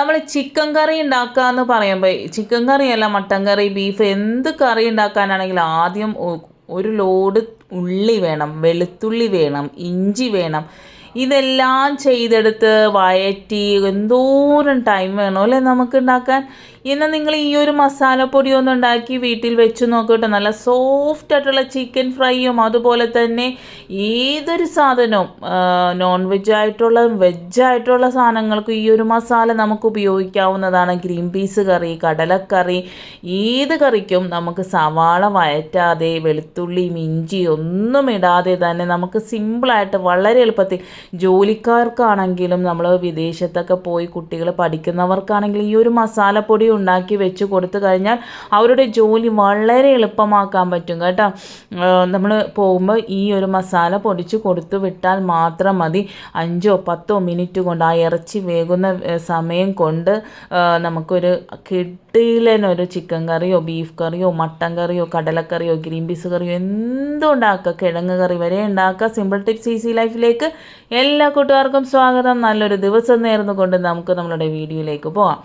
നമ്മൾ ചിക്കൻ കറി ഉണ്ടാക്കുക എന്ന് പറയുമ്പോൾ ചിക്കൻ കറിയല്ല മട്ടൻ കറി ബീഫ് എന്ത് കറി ഉണ്ടാക്കാനാണെങ്കിലും ആദ്യം ഒരു ലോഡ് ഉള്ളി വേണം വെളുത്തുള്ളി വേണം ഇഞ്ചി വേണം. ഇതെല്ലാം ചെയ്തെടുത്ത് വയറ്റി എന്തോരം ടൈം വേണം അല്ലേ നമുക്ക് ഉണ്ടാക്കാൻ? എന്നാൽ നിങ്ങൾ ഈ ഒരു മസാലപ്പൊടി ഒന്ന് ഉണ്ടാക്കി വീട്ടിൽ വെച്ച് നോക്കട്ടെ. നല്ല സോഫ്റ്റ് ആയിട്ടുള്ള ചിക്കൻ ഫ്രൈയും അതുപോലെ തന്നെ ഏതൊരു സാധനവും നോൺ വെജ് ആയിട്ടുള്ള വെജ് ആയിട്ടുള്ള സാധനങ്ങൾക്ക് ഈ ഒരു മസാല നമുക്ക് ഉപയോഗിക്കാവുന്നതാണ്. ഗ്രീൻ പീസ് കറി കടലക്കറി ഏത് കറിക്കും നമുക്ക് സവാള വയറ്റാതെ വെളുത്തുള്ളി മിഞ്ചി ഒന്നും ഇടാതെ തന്നെ നമുക്ക് സിമ്പിളായിട്ട് വളരെ എളുപ്പത്തിൽ ജോലിക്കാർക്കാണെങ്കിലും നമ്മൾ വിദേശത്തൊക്കെ പോയി കുട്ടികൾ പഠിക്കുന്നവർക്കാണെങ്കിലും ഈ ഒരു മസാലപ്പൊടി ഉണ്ടാക്കി വെച്ച് കൊടുത്തു കഴിഞ്ഞാൽ അവരുടെ ജോലി വളരെ എളുപ്പമാക്കാൻ പറ്റും കേട്ടോ. നമ്മൾ പോകുമ്പോൾ ഈ ഒരു മസാല പൊടിച്ച് കൊടുത്തു വിട്ടാൽ മാത്രം മതി. അഞ്ചോ പത്തോ മിനിറ്റ് കൊണ്ട് ആ ഇറച്ചി വേകുന്ന സമയം കൊണ്ട് നമുക്കൊരു കിട്ടിയിലൊരു ചിക്കൻ കറിയോ ബീഫ് കറിയോ മട്ടൻ കറിയോ കടലക്കറിയോ ഗ്രീൻ പീസ് കറിയോ എന്തുണ്ടാക്കുക? കിഴങ്ങ് കറി വരെ ഉണ്ടാക്കുക. സിമ്പിൾ ടിപ്സ് ഈസി ലൈഫിലേക്ക് എല്ലാ കൂട്ടുകാർക്കും സ്വാഗതം. നല്ലൊരു ദിവസം നേർന്നു കൊണ്ട് നമുക്ക് നമ്മളുടെ വീഡിയോയിലേക്ക് പോകാം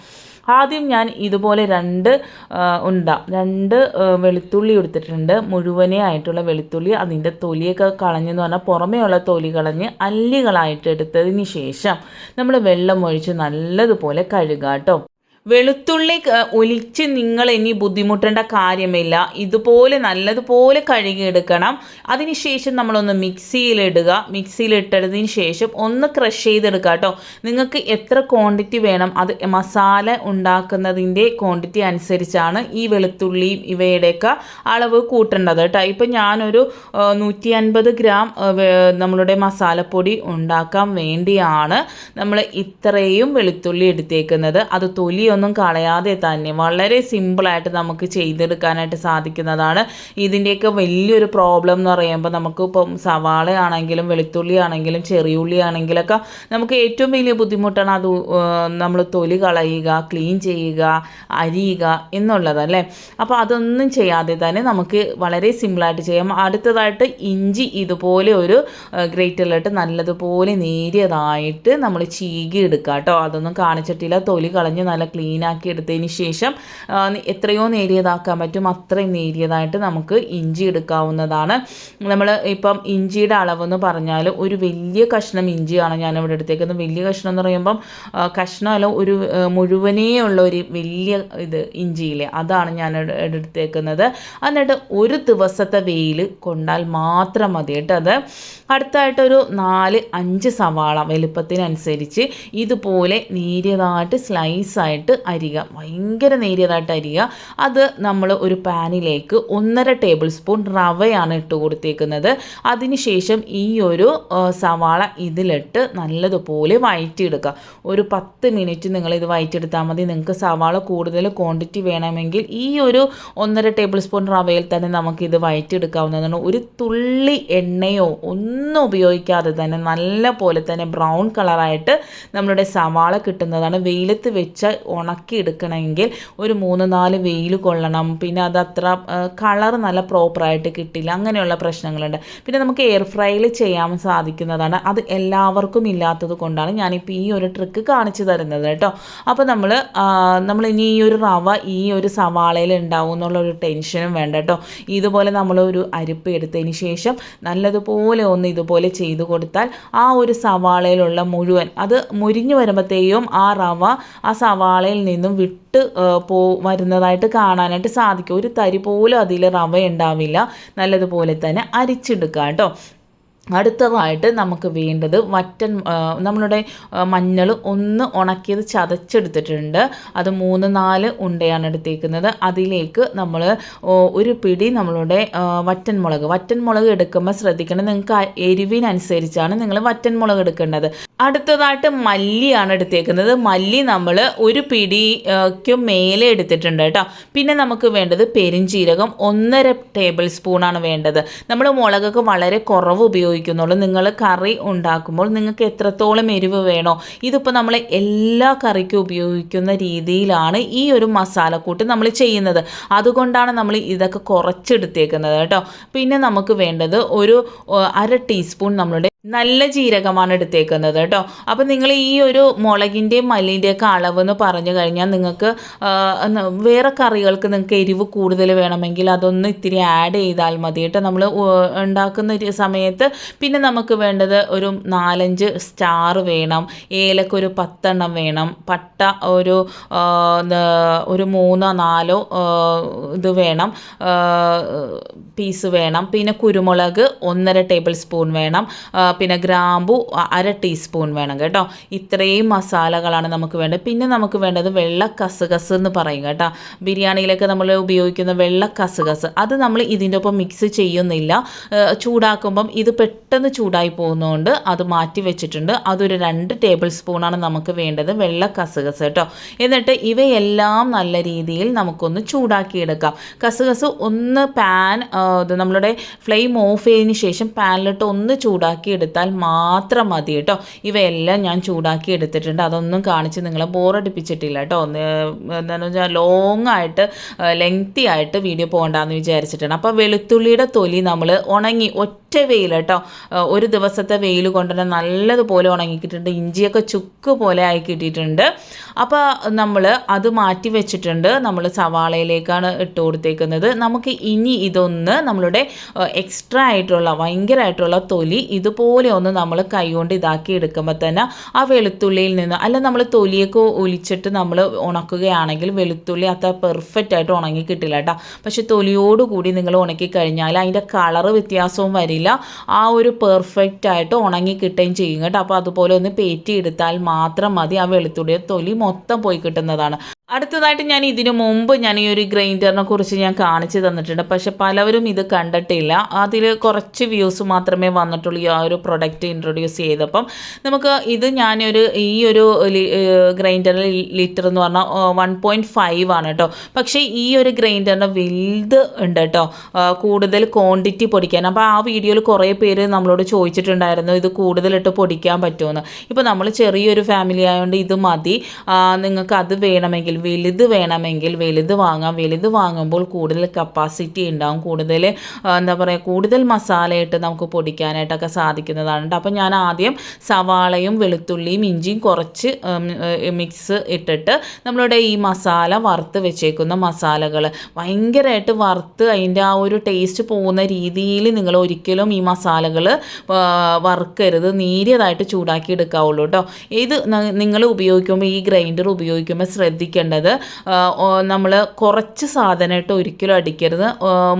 ആദ്യം ഞാൻ ഇതുപോലെ രണ്ട് ഉണ്ട രണ്ട് വെളുത്തുള്ളി എടുത്തിട്ടുണ്ട്. മുഴുവനേ ആയിട്ടുള്ള വെളുത്തുള്ളി അതിന്റെ തൊലിയൊക്കെ കളഞ്ഞെന്ന് പറഞ്ഞാൽ പുറമേയുള്ള തൊലി കളഞ്ഞ് അല്ലികളായിട്ട് എടുത്തതിന് ശേഷം നമ്മൾ വെള്ളം ഒഴിച്ച് നല്ലതുപോലെ കഴുകാം കേട്ടോ. വെളുത്തുള്ളി ഒലിച്ച് നിങ്ങൾ ഇനി ബുദ്ധിമുട്ടേണ്ട കാര്യമില്ല. ഇതുപോലെ നല്ലതുപോലെ കഴുകിയെടുക്കണം. അതിനുശേഷം നമ്മളൊന്ന് മിക്സിയിലിടുക. മിക്സിയിലിട്ടതിന് ശേഷം ഒന്ന് ക്രഷ് ചെയ്തെടുക്കുക കേട്ടോ. നിങ്ങൾക്ക് എത്ര ക്വാണ്ടിറ്റി വേണം അത് മസാല ഉണ്ടാക്കുന്നതിന്റെ ക്വാണ്ടിറ്റി അനുസരിച്ചാണ് ഈ വെളുത്തുള്ളിയും ഇവയുടെയൊക്കെ അളവ് കൂട്ടേണ്ടത് കേട്ടോ. ഇപ്പം ഞാനൊരു നൂറ്റി അൻപത് ഗ്രാം നമ്മളുടെ മസാലപ്പൊടി ഉണ്ടാക്കാൻ വേണ്ടിയാണ് നമ്മൾ ഇത്രയും വെളുത്തുള്ളി എടുത്തേക്കുന്നത്. അത് തൊലിയൊന്നും കളയാതെ തന്നെ വളരെ സിമ്പിളായിട്ട് നമുക്ക് ചെയ്തെടുക്കാനായിട്ട് സാധിക്കുന്നതാണ്. ഇതിന്റെയൊക്കെ വലിയൊരു പ്രോബ്ലം എന്ന് പറയുമ്പോൾ നമുക്ക് ഇപ്പം സവാള ആണെങ്കിലും വെളുത്തുള്ളി ആണെങ്കിലും ചെറിയുള്ളി ആണെങ്കിലൊക്കെ നമുക്ക് ഏറ്റവും വലിയ ബുദ്ധിമുട്ടാണ് അത് നമ്മൾ തൊലി കളയുക ക്ലീൻ ചെയ്യുക അരിയുക എന്നുള്ളതല്ലേ? അപ്പോൾ അതൊന്നും ചെയ്യാതെ തന്നെ നമുക്ക് വളരെ സിമ്പിളായിട്ട് ചെയ്യാം. അടുത്തതായിട്ട് ഇഞ്ചി ഇതുപോലെ ഒരു ഗ്രേറ്ററിലിട്ട് നല്ലതുപോലെ നേരിയതായിട്ട് നമ്മൾ ചീകി എടുക്കുക കേട്ടോ അതൊന്നും കാണിച്ചിട്ടില്ല. തൊലി കളഞ്ഞ് നല്ല ക്ലീൻ ആക്കി എടുത്തതിന് ശേഷം എത്രയോ നേരിയതാക്കാൻ പറ്റും. അത്രയും നേരിയതായിട്ട് നമുക്ക് ഇഞ്ചി എടുക്കാവുന്നതാണ്. നമ്മൾ ഇപ്പം ഇഞ്ചിയുടെ അളവെന്ന് പറഞ്ഞാൽ ഒരു വലിയ കഷ്ണം ഇഞ്ചിയാണ് ഞാനിവിടെ എടുത്തേക്കുന്നത്. വലിയ കഷ്ണം എന്ന് പറയുമ്പം കഷ്ണമല്ല ഒരു മുഴുവനേ ഉള്ള ഒരു വലിയ ഇത് ഇഞ്ചിയിലെ അതാണ് ഞാൻ എടു- എടുത്തേക്കുന്നത്. എന്നിട്ട് ഒരു ദിവസത്തെ വെയിൽ കൊണ്ടാൽ മാത്രം മതി കേട്ടോ അത്. അടുത്തായിട്ടൊരു നാല് അഞ്ച് സവാള വലുപ്പത്തിനനുസരിച്ച് ഇതുപോലെ നേരിയതായിട്ട് സ്ലൈസായിട്ട് അരിയുക. ഭയങ്കര നേരിയതായിട്ട് അരിയുക. അത് നമ്മൾ ഒരു പാനിലേക്ക് ഒന്നര ടേബിൾ സ്പൂൺ റവയാണ് ഇട്ട് കൊടുത്തേക്കുന്നത്. അതിനുശേഷം ഈ ഒരു സവാള ഇതിലിട്ട് നല്ലതുപോലെ വഴറ്റിയെടുക്കുക ഒരു പത്ത് മിനിറ്റ് നിങ്ങൾ ഇത് വഴറ്റിയെടുത്താൽ മതി. നിങ്ങൾക്ക് സവാള കൂടുതൽ ക്വാണ്ടിറ്റി വേണമെങ്കിൽ ഈ ഒരു ഒന്നര ടേബിൾ സ്പൂൺ റവയിൽ തന്നെ നമുക്ക് നമുക്കിത് വഴറ്റിയെടുക്കാവുന്നതാണ് ഒരു തുള്ളി എണ്ണയോ ഒന്നും ഉപയോഗിക്കാതെ തന്നെ നല്ല പോലെ തന്നെ ബ്രൗൺ കളറായിട്ട് നമ്മളുടെ സവാള കിട്ടുന്നതാണ്. വെയിലത്ത് വെച്ച് ഉണക്കി എടുക്കണമെങ്കിൽ ഒരു മൂന്ന് നാല് വെയിൽ കൊള്ളണം. പിന്നെ അത് അത്ര കളർ നല്ല പ്രോപ്പറായിട്ട് കിട്ടില്ല. അങ്ങനെയുള്ള പ്രശ്നങ്ങളുണ്ട്. പിന്നെ നമുക്ക് എയർ ഫ്രൈയിൽ ചെയ്യാൻ സാധിക്കുന്നതാണ്. അത് എല്ലാവർക്കും ഇല്ലാത്തത് കൊണ്ടാണ് ഞാനിപ്പോൾ ഈ ഒരു ട്രിക്ക് കാണിച്ചു തരുന്നത് കേട്ടോ. അപ്പോൾ നമ്മൾ നമ്മൾ ഇനി ഈ ഒരു റവ ഈ ഒരു സവാളയിൽ ഉണ്ടാവും എന്നുള്ള ഒരു ടെൻഷനും വേണ്ട കേട്ടോ. ഇതുപോലെ നമ്മൾ ഒരു അരിപ്പ് എടുത്തതിന് ശേഷം നല്ലതുപോലെ ഒന്ന് ഇതുപോലെ ചെയ്തു കൊടുത്താൽ ആ ഒരു സവാളയിലുള്ള മുഴുവൻ അത് മുരിഞ്ഞു വരുമ്പോഴത്തേക്കും ആ റവ ആ സവാളയിൽ നിന്നും വിട്ട് പോ വരുന്നതായിട്ട് കാണാനായിട്ട് സാധിക്കും. ഒരു തരി പോലും അതിൽ റവ ഉണ്ടാവില്ല. നല്ലതുപോലെ തന്നെ അരിച്ചെടുക്കുക കേട്ടോ. അടുത്തതായിട്ട് നമുക്ക് വേണ്ടത് വറ്റൻ നമ്മളുടെ മഞ്ഞൾ ഒന്ന് ഉണക്കിയത് ചതച്ചെടുത്തിട്ടുണ്ട്. അത് മൂന്ന് നാല് ഉണ്ടയാണ് എടുത്തേക്കുന്നത്. അതിലേക്ക് നമ്മൾ ഒരു പിടി നമ്മളുടെ വറ്റൻ മുളക്. വറ്റൻ മുളക് എടുക്കുമ്പോൾ ശ്രദ്ധിക്കണം നിങ്ങൾക്ക് എരിവിനനുസരിച്ചാണ് നിങ്ങൾ വറ്റൻ മുളക് എടുക്കേണ്ടത്. അടുത്തതായിട്ട് മല്ലിയാണ് എടുത്തേക്കുന്നത്. മല്ലി നമ്മൾ ഒരു പിടിക്കും മേലെ എടുത്തിട്ടുണ്ട് കേട്ടോ. പിന്നെ നമുക്ക് വേണ്ടത് പെരിഞ്ചീരകം. ഒന്നര ടേബിൾ സ്പൂണാണ് വേണ്ടത്. നമ്മൾ മുളകൊക്കെ വളരെ കുറവ് ഉപയോഗിക്കുന്നുള്ളൂ നിങ്ങൾ കറി ഉണ്ടാക്കുമ്പോൾ നിങ്ങൾക്ക് എത്രത്തോളം എരിവ് വേണോ ഇതിപ്പോൾ നമ്മൾ എല്ലാ കറിക്കും ഉപയോഗിക്കുന്ന രീതിയിലാണ് ഈ ഒരു മസാലക്കൂട്ട് നമ്മൾ ചെയ്യുന്നത്. അതുകൊണ്ടാണ് നമ്മൾ ഇതൊക്കെ കുറച്ചെടുത്തേക്കുന്നത് കേട്ടോ. പിന്നെ നമുക്ക് വേണ്ടത് ഒരു അര ടീസ്പൂൺ നമ്മളുടെ നല്ല ജീരകമാണ് എടുത്തേക്കുന്നത് കേട്ടോ. അപ്പം നിങ്ങൾ ഈ ഒരു മുളകിന്റെയും മല്ലിന്റെയൊക്കെ അളവ് എന്ന് പറഞ്ഞു കഴിഞ്ഞാൽ നിങ്ങൾക്ക് വേറെ കറികൾക്ക് നിങ്ങൾക്ക് എരിവ് കൂടുതൽ വേണമെങ്കിൽ അതൊന്ന് ഇത്തിരി ആഡ് ചെയ്താൽ മതി കേട്ടോ. നമ്മൾ ഉണ്ടാക്കുന്ന ഒരു സമയത്ത് പിന്നെ നമുക്ക് വേണ്ടത് ഒരു നാലഞ്ച് സ്റ്റാർ വേണം. ഏലക്ക ഒരു പത്തെണ്ണം വേണം. പട്ട ഒരു ഒരു മൂന്നോ നാലോ ഇത് വേണം. പീസ് വേണം. പിന്നെ കുരുമുളക് ഒന്നര ടേബിൾ സ്പൂൺ വേണം. പിന്നെ ഗ്രാമ്പു അര ടീസ്പൂൺ വേണം കേട്ടോ. ഇത്രയും മസാലകളാണ് നമുക്ക് വേണ്ടത്. പിന്നെ നമുക്ക് വേണ്ടത് വെള്ള കസുകസ് എന്ന് പറയും കേട്ടോ. ബിരിയാണിയിലൊക്കെ നമ്മൾ ഉപയോഗിക്കുന്ന വെള്ള കസുകസ്. അത് നമ്മൾ ഇതിന്റെ ഒപ്പം മിക്സ് ചെയ്യുന്നില്ല. ചൂടാക്കുമ്പം ഇത് പെട്ടെന്ന് ചൂടായി പോകുന്നതുകൊണ്ട് അത് മാറ്റി വെച്ചിട്ടുണ്ട്. അതൊരു രണ്ട് ടേബിൾ സ്പൂണാണ് നമുക്ക് വേണ്ടത് വെള്ള കസുകസ് കേട്ടോ. എന്നിട്ട് ഇവയെല്ലാം നല്ല രീതിയിൽ നമുക്കൊന്ന് ചൂടാക്കിയെടുക്കാം. കസുകസ് ഒന്ന് പാൻ നമ്മളുടെ ഫ്ലെയിം ഓഫ് ചെയ്തതിന് ശേഷം പാനിലിട്ട് ഒന്ന് ചൂടാക്കി എടുത്താൽ മാത്രം മതി കേട്ടോ. ഇവയെല്ലാം ഞാൻ ചൂടാക്കി എടുത്തിട്ടുണ്ട്. അതൊന്നും കാണിച്ച് നിങ്ങളെ ബോറടിപ്പിച്ചിട്ടില്ല കേട്ടോ. എന്താണെന്ന് വെച്ചാൽ ലോങ് ആയിട്ട് ലെങ്തി ആയിട്ട് വീഡിയോ പോകണ്ടെന്ന് വിചാരിച്ചിട്ടാണ്. അപ്പോൾ വെളുത്തുള്ളിയുടെ തൊലി നമ്മൾ ഉണങ്ങി ഒറ്റ വെയിൽ കേട്ടോ. ഒരു ദിവസത്തെ വെയിൽ കൊണ്ടുതന്നെ നല്ലതുപോലെ ഉണങ്ങിക്കിട്ടുണ്ട് ഇഞ്ചിയൊക്കെ ചുക്ക് പോലെ ആയി കിട്ടിയിട്ടുണ്ട്. അപ്പോൾ നമ്മൾ അത് മാറ്റി വെച്ചിട്ടുണ്ട്. നമ്മൾ സവാളയിലേക്കാണ് ഇട്ട് കൊടുത്തേക്കുന്നത്. നമുക്ക് ഇനി ഇതൊന്ന് നമ്മളുടെ എക്സ്ട്രാ ആയിട്ടുള്ള ഭയങ്കരമായിട്ടുള്ള തൊലി ഇതുപോലെ ഒന്ന് നമ്മൾ കൈകൊണ്ട് ഇതാക്കി എടുക്കുമ്പോൾ തന്നെ ആ വെളുത്തുള്ളിയിൽ നിന്ന് അല്ല നമ്മൾ തൊലിയൊക്കെ ഒലിച്ചിട്ട് നമ്മൾ ഉണക്കുകയാണെങ്കിൽ വെളുത്തുള്ളി അത്ര പെർഫെക്റ്റ് ആയിട്ട് ഉണങ്ങി കിട്ടില്ല കേട്ടോ. പക്ഷെ തൊലിയോടുകൂടി നിങ്ങൾ ഉണക്കി കഴിഞ്ഞാൽ അതിന്റെ കളറ് വ്യത്യാസവും വരില്ല. ആ ഒരു പെർഫെക്റ്റ് ആയിട്ട് ഉണങ്ങി കിട്ടുകയും ചെയ്യും കേട്ടോ. അപ്പോൾ അതുപോലെ ഒന്ന് പേറ്റി എടുത്താൽ മാത്രം മതി. ആ വെളുത്തുള്ളിയുടെ തൊലി മൊത്തം പോയി കിട്ടുന്നതാണ്. അടുത്തതായിട്ട് ഞാൻ ഇതിനു മുമ്പ് ഞാൻ ഈ ഒരു ഗ്രൈൻഡറിനെ കുറിച്ച് ഞാൻ കാണിച്ചു തന്നിട്ടുണ്ട്. പക്ഷെ പലവരും ഇത് കണ്ടിട്ടില്ല. അതിൽ കുറച്ച് വ്യൂസ് മാത്രമേ വന്നിട്ടുള്ളൂ ഈ ആ ഒരു പ്രൊഡക്റ്റ് ഇൻട്രൊഡ്യൂസ് ചെയ്തപ്പം. നമുക്ക് ഇത് ഞാനൊരു ഈ ഒരു ഗ്രൈൻഡറിൽ ലിറ്റർ എന്ന് പറഞ്ഞാൽ വൺ പോയിന്റ് ഫൈവ് ആണ് കേട്ടോ. പക്ഷേ ഈ ഒരു ഗ്രൈൻഡറിന്റെ വലുത് ഉണ്ട് കേട്ടോ. കൂടുതൽ ക്വാണ്ടിറ്റി പൊടിക്കാൻ. അപ്പോൾ ആ വീഡിയോയിൽ കുറേ പേര് നമ്മളോട് ചോദിച്ചിട്ടുണ്ടായിരുന്നു ഇത് കൂടുതലിട്ട് പൊടിക്കാൻ പറ്റുമെന്ന് ഇപ്പോൾ നമ്മൾ ചെറിയൊരു ഫാമിലി ആയതുകൊണ്ട് ഇത് മതി. നിങ്ങൾക്ക് അത് വേണമെങ്കിൽ വലുത് വേണമെങ്കിൽ വലുത് വാങ്ങാം. വലുത് വാങ്ങുമ്പോൾ കൂടുതൽ കപ്പാസിറ്റി ഉണ്ടാവും. കൂടുതൽ എന്താ പറയുക കൂടുതൽ മസാലയിട്ട് നമുക്ക് പൊടിക്കാനായിട്ടൊക്കെ സാധിക്കുന്നതാണ് കേട്ടോ അപ്പോൾ ഞാൻ ആദ്യം സവാളയും വെളുത്തുള്ളിയും ഇഞ്ചിയും കുറച്ച് മിക്സ് ഇട്ടിട്ട് നമ്മളുടെ ഈ മസാല വറുത്ത് വെച്ചേക്കുന്ന മസാലകൾ ഭയങ്കരമായിട്ട് വറുത്ത് അതിന്റെ ആ ഒരു ടേസ്റ്റ് പോകുന്ന രീതിയിൽ നിങ്ങൾ ഒരിക്കലും ഈ മസാലകൾ വറുക്കരുത്. നേരിയതായിട്ട് ചൂടാക്കി എടുക്കാവുള്ളൂ കേട്ടോ ഇത് നിങ്ങൾ ഉപയോഗിക്കുമ്പോൾ ഈ ഗ്രൈൻഡർ ഉപയോഗിക്കുമ്പോൾ ശ്രദ്ധിക്കേണ്ടത് നമ്മൾ കുറച്ച് സാധനമായിട്ട് ഒരിക്കലും അടിക്കരുത്.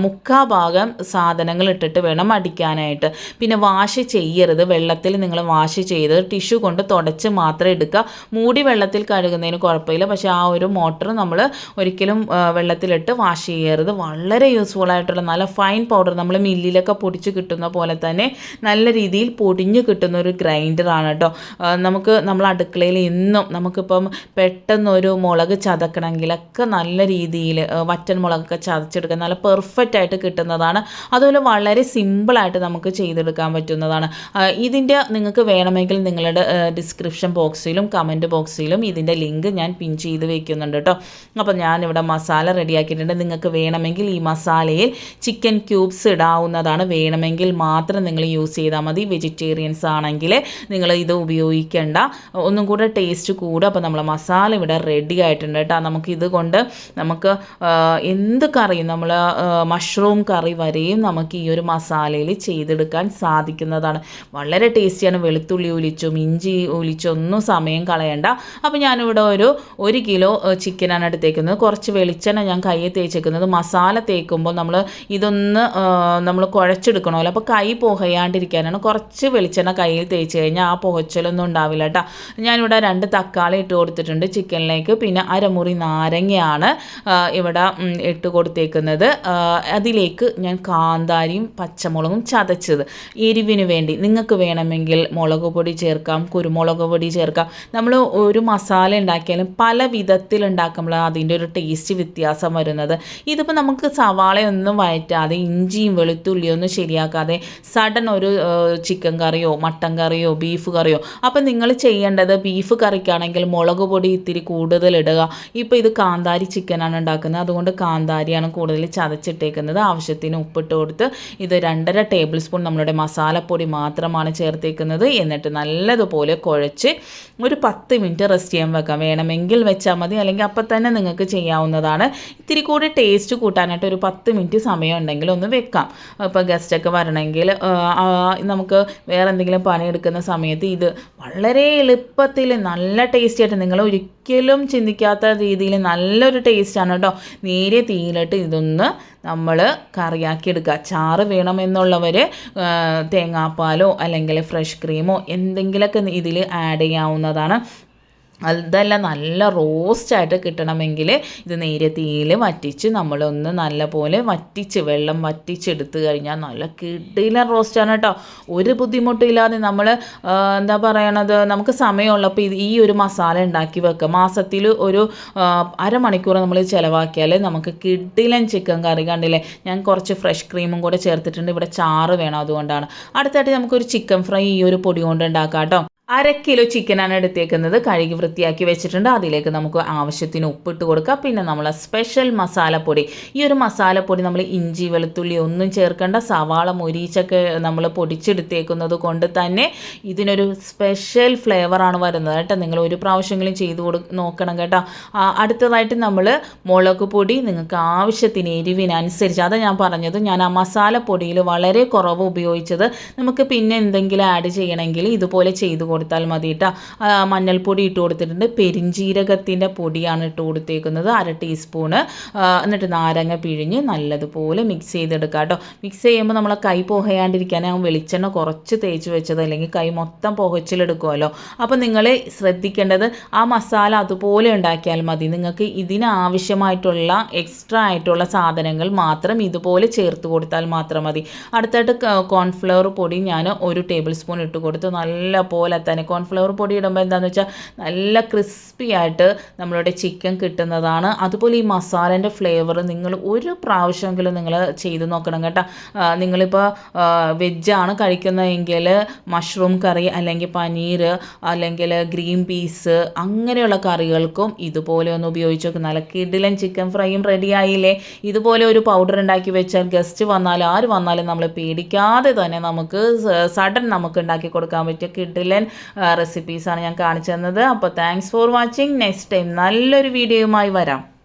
മുക്കാ ഭാഗം സാധനങ്ങൾ ഇട്ടിട്ട് വേണം അടിക്കാനായിട്ട്. പിന്നെ വാഷ് ചെയ്യരുത്. വെള്ളത്തിൽ നിങ്ങൾ വാഷ് ചെയ്ത് ടിഷ്യൂ കൊണ്ട് തുടച്ച് മാത്രം എടുക്കുക. മൂടി വെള്ളത്തിൽ കഴുകുന്നതിന് കുഴപ്പമില്ല. പക്ഷേ ആ ഒരു മോട്ടർ നമ്മൾ ഒരിക്കലും വെള്ളത്തിലിട്ട് വാഷ് ചെയ്യരുത്. വളരെ യൂസ്ഫുൾ ആയിട്ടുള്ള നല്ല ഫൈൻ പൗഡർ നമ്മൾ മില്ലിലൊക്കെ പൊടിച്ച് കിട്ടുന്ന പോലെ തന്നെ നല്ല രീതിയിൽ പൊടിഞ്ഞ് കിട്ടുന്ന ഒരു ഗ്രൈൻഡറാണ് കേട്ടോ. നമുക്ക് നമ്മൾ അടുക്കളയിൽ എന്നും നമുക്കിപ്പം പെട്ടെന്ന് ഒരു മുളക് ചതക്കണമെങ്കിലൊക്കെ നല്ല രീതിയിൽ വറ്റൻ മുളകൊക്കെ ചതച്ചെടുക്കുക നല്ല പെർഫെക്റ്റ് ആയിട്ട് കിട്ടുന്നതാണ്. അതുപോലെ വളരെ സിമ്പിളായിട്ട് നമുക്ക് ചെയ്തെടുക്കാൻ പറ്റുന്നതാണ്. ഇതിന്റെ നിങ്ങൾക്ക് വേണമെങ്കിൽ നിങ്ങളുടെ ഡിസ്ക്രിപ്ഷൻ ബോക്സിലും കമന്റ് ബോക്സിലും ഇതിന്റെ ലിങ്ക് ഞാൻ പിൻ ചെയ്ത് വെക്കുന്നുണ്ട് കേട്ടോ അപ്പോൾ ഞാനിവിടെ മസാല റെഡിയാക്കിയിട്ടുണ്ട്. നിങ്ങൾക്ക് വേണമെങ്കിൽ ഈ മസാലയിൽ ചിക്കൻ ക്യൂബ്സ് ഇടാവുന്നതാണ്. വേണമെങ്കിൽ മാത്രം നിങ്ങൾ യൂസ് ചെയ്താൽ മതി. വെജിറ്റേറിയൻസ് ആണെങ്കിൽ നിങ്ങൾ ഇത് ഉപയോഗിക്കേണ്ട. ഒന്നും കൂടെ ടേസ്റ്റ് കൂടും. അപ്പോൾ നമ്മൾ മസാല ഇവിടെ റെഡി ആയിട്ടുണ്ട് കേട്ടോ. നമുക്ക് ഇതുകൊണ്ട് നമുക്ക് എന്ത് കറിയും നമ്മൾ മഷ്റൂം കറി വരെയും നമുക്ക് ഈ ഒരു മസാലയിൽ ചെയ്തെടുക്കാൻ സാധിക്കുന്നതാണ്. വളരെ ടേസ്റ്റിയാണ്. വെളുത്തുള്ളി ഒലിച്ചും ഇഞ്ചി ഒലിച്ചും ഒന്നും സമയം കളയണ്ട. അപ്പോൾ ഞാനിവിടെ ഒരു ഒരു കിലോ ചിക്കനാണ് എടുത്തേക്കുന്നത്. കുറച്ച് വെളിച്ചെണ്ണ ഞാൻ കയ്യിൽ തേച്ചേക്കുന്നത്. മസാല തേക്കുമ്പോൾ നമ്മൾ ഇതൊന്ന് നമ്മൾ കുഴച്ചെടുക്കണമല്ലോ. അപ്പോൾ കൈ പുകയാണ്ടിരിക്കാനാണ്. കുറച്ച് വെളിച്ചെണ്ണ കയ്യിൽ തേച്ച് കഴിഞ്ഞാൽ ആ പുകച്ചലൊന്നും ഉണ്ടാവില്ല കേട്ടോ. ഞാനിവിടെ രണ്ട് തക്കാളി ഇട്ട് കൊടുത്തിട്ടുണ്ട് ചിക്കനിലേക്ക്. പിന്നെ അരമുറി നാരങ്ങയാണ് ഇവിടെ ഇട്ട് കൊടുത്തേക്കുന്നത്. അതിലേക്ക് ഞാൻ കാന്താരിയും പച്ചമുളകും ചതച്ചത്. എരിവിന് വേണ്ടി നിങ്ങൾക്ക് വേണമെങ്കിൽ മുളക് പൊടി ചേർക്കാം കുരുമുളക് പൊടി ചേർക്കാം. നമ്മൾ ഒരു മസാല ഉണ്ടാക്കിയാലും പല വിധത്തിൽ ഉണ്ടാക്കുമ്പോൾ അതിന്റെ ഒരു ടേസ്റ്റ് വ്യത്യാസം വരുന്നത്. ഇതിപ്പോൾ നമുക്ക് സവാളയൊന്നും വഴറ്റാതെ ഇഞ്ചിയും വെളുത്തുള്ളിയും ഒന്നും ശരിയാക്കാതെ സഡൻ ഒരു ചിക്കൻ കറിയോ മട്ടൻ കറിയോ ബീഫ് കറിയോ. അപ്പം നിങ്ങൾ ചെയ്യേണ്ടത് ബീഫ് കറിക്കാണെങ്കിൽ മുളക് പൊടി ഇത്തിരി കൂടുതൽ ഇടുക. ഇപ്പോൾ ഇത് കാന്താരി ചിക്കനാണ് ഉണ്ടാക്കുന്നത്. അതുകൊണ്ട് കാന്താരിയാണ് കൂടുതൽ ചതച്ചിട്ടേക്കുന്നത്. ആവശ്യത്തിന് ഉപ്പിട്ട് കൊടുത്ത് ഇത് രണ്ടര ടേബിൾ സ്പൂൺ നമ്മളുടെ മസാലപ്പൊടി മാത്രമാണ് ചേർത്തേക്കുന്നത്. എന്നിട്ട് നല്ലതുപോലെ കുഴച്ച് ഒരു പത്ത് മിനിറ്റ് റെസ്റ്റ് ചെയ്യാൻ വെക്കാം. വേണമെങ്കിൽ വെച്ചാൽ മതി. അല്ലെങ്കിൽ അപ്പം തന്നെ നിങ്ങൾക്ക് ചെയ്യാവുന്നതാണ്. ഇത്തിരി കൂടി ടേസ്റ്റ് കൂട്ടാനായിട്ട് ഒരു പത്ത് മിനിറ്റ് സമയം ഉണ്ടെങ്കിൽ ഒന്ന് വെക്കാം. ഇപ്പോൾ ഗസ്റ്റൊക്കെ വരണമെങ്കിൽ നമുക്ക് വേറെ എന്തെങ്കിലും പണിയെടുക്കുന്ന സമയത്ത് ഇത് വളരെ എളുപ്പത്തിൽ നല്ല ടേസ്റ്റി ആയിട്ട് നിങ്ങൾ ഒരിക്കലും ചിന്തിക്കാത്ത രീതിയിൽ നല്ലൊരു ടേസ്റ്റാണ് കേട്ടോ. നേരെ തീയിലിട്ട് ഇതൊന്ന് നമ്മൾ കറിയാക്കി എടുക്കുക. ചാറ് വേണമെന്നുള്ളവർ തേങ്ങാപ്പാലോ അല്ലെങ്കിൽ ഫ്രഷ് ക്രീമോ എന്തെങ്കിലുമൊക്കെ ഇതിൽ ആഡ് ചെയ്യാവുന്നതാണ്. അതല്ല നല്ല റോസ്റ്റായിട്ട് കിട്ടണമെങ്കിൽ ഇത് നേരിയ തീയിൽ വറ്റിച്ച് നമ്മളൊന്ന് നല്ല പോലെ വറ്റിച്ച് വെള്ളം വറ്റിച്ചെടുത്ത് കഴിഞ്ഞാൽ നല്ല കിടിലൻ റോസ്റ്റാണ് കേട്ടോ. ഒരു ബുദ്ധിമുട്ടില്ലാതെ നമ്മൾ എന്താ പറയണത് നമുക്ക് സമയമുള്ളപ്പോൾ ഇത് ഈ ഒരു മസാല ഉണ്ടാക്കി വെക്കുക. മാസത്തിൽ ഒരു അരമണിക്കൂർ നമ്മൾ ചിലവാക്കിയാൽ നമുക്ക് കിടിലൻ ചിക്കൻ കറി കണ്ടില്ലേ? ഞാൻ കുറച്ച് ഫ്രഷ് ക്രീമും കൂടെ ചേർത്തിട്ടുണ്ട്. ഇവിടെ ചാറ് വേണം അതുകൊണ്ടാണ്. അടുത്തായിട്ട് നമുക്കൊരു ചിക്കൻ ഫ്രൈ ഈ ഒരു പൊടി കൊണ്ട് ഉണ്ടാക്കാം കേട്ടോ. അര കിലോ ചിക്കനാണ് എടുത്തേക്കുന്നത്. കഴുകി വൃത്തിയാക്കി വെച്ചിട്ടുണ്ട്. അതിലേക്ക് നമുക്ക് ആവശ്യത്തിന് ഉപ്പിട്ട് കൊടുക്കാം. പിന്നെ നമ്മൾ സ്പെഷ്യൽ മസാലപ്പൊടി. ഈ ഒരു മസാലപ്പൊടി നമ്മൾ ഇഞ്ചി വെളുത്തുള്ളി ഒന്നും ചേർക്കേണ്ട. സവാള മൊരീച്ചൊക്കെ നമ്മൾ പൊടിച്ചെടുത്തേക്കുന്നത് കൊണ്ട് തന്നെ ഇതിനൊരു സ്പെഷ്യൽ ഫ്ലേവറാണ് വരുന്നത് കേട്ടോ. നിങ്ങൾ ഒരു പ്രാവശ്യമെങ്കിലും ചെയ്ത് കൊടു നോക്കണം കേട്ടോ. അടുത്തതായിട്ട് നമ്മൾ മുളക് പൊടി. നിങ്ങൾക്ക് ആവശ്യത്തിന് എരിവിനനുസരിച്ച്. അതാണ് ഞാൻ പറഞ്ഞത്. ഞാൻ ആ മസാലപ്പൊടിയിൽ വളരെ കുറവ് ഉപയോഗിച്ചത്. നമുക്ക് പിന്നെ എന്തെങ്കിലും ആഡ് ചെയ്യണമെങ്കിൽ ഇതുപോലെ ചെയ്ത് കൊടുത്താൽ മതി കേട്ടോ മഞ്ഞൾപ്പൊടി ഇട്ട് കൊടുത്തിട്ടുണ്ട്. പെരിഞ്ജീരകത്തിന്റെ പൊടിയാണ് ഇട്ട് കൊടുത്തേക്കുന്നത്. അര ടീസ്പൂണ്. എന്നിട്ട് നാരങ്ങ പിഴിഞ്ഞ് നല്ലതുപോലെ മിക്സ് ചെയ്തെടുക്കുക കേട്ടോ മിക്സ് ചെയ്യുമ്പോൾ നമ്മളെ കൈ പുകയാണ്ടിരിക്കാൻ ആ വെളിച്ചെണ്ണ കുറച്ച് തേച്ച് വെച്ചത് അല്ലെങ്കിൽ കൈ മൊത്തം പുകച്ചിലെടുക്കുമല്ലോ അപ്പോൾ നിങ്ങൾ ശ്രദ്ധിക്കേണ്ടത് ആ മസാല അതുപോലെ ഉണ്ടാക്കിയാൽ മതി. നിങ്ങൾക്ക് ഇതിനാവശ്യമായിട്ടുള്ള എക്സ്ട്രാ ആയിട്ടുള്ള സാധനങ്ങൾ മാത്രം ഇതുപോലെ ചേർത്ത് കൊടുത്താൽ മാത്രം മതി. അടുത്തായിട്ട് കോൺഫ്ലവർ പൊടി ഞാൻ ഒരു ടേബിൾ സ്പൂൺ ഇട്ട് കൊടുത്ത്. നല്ല പോലെ തന്നെ. കോൺഫ്ലവർ പൊടി ഇടുമ്പോൾ എന്താണെന്ന് വെച്ചാൽ നല്ല ക്രിസ്പി ആയിട്ട് നമ്മളുടെ ചിക്കൻ കിട്ടുന്നതാണ്. അതുപോലെ ഈ മസാലേന്റെ ഫ്ലേവർ നിങ്ങൾ ഒരു പ്രാവശ്യമെങ്കിലും നിങ്ങൾ ചെയ്ത് നോക്കണം കേട്ടോ. നിങ്ങളിപ്പോൾ വെജാണ് കഴിക്കുന്നതെങ്കിൽ മഷ്റൂം കറി അല്ലെങ്കിൽ പനീർ അല്ലെങ്കിൽ ഗ്രീൻ പീസ് അങ്ങനെയുള്ള കറികൾക്കും ഇതുപോലെ ഒന്ന് ഉപയോഗിച്ച് നോക്കും. നല്ല കിടിലൻ ചിക്കൻ ഫ്രൈയും റെഡിയായില്ലേ ഇതുപോലെ ഒരു പൗഡർ ഉണ്ടാക്കി വെച്ചാൽ ഗസ്റ്റ് വന്നാലും ആര് വന്നാലും നമ്മൾ പേടിക്കാതെ തന്നെ നമുക്ക് സഡൻ നമുക്ക് ഉണ്ടാക്കി കൊടുക്കാൻ പറ്റിയ കിടിലൻ റെസിപ്പീസാണ് ഞാൻ കാണിച്ചു തന്നത്. അപ്പോൾ thanks for watching next time നല്ലൊരു വീഡിയോയുമായി വരാം.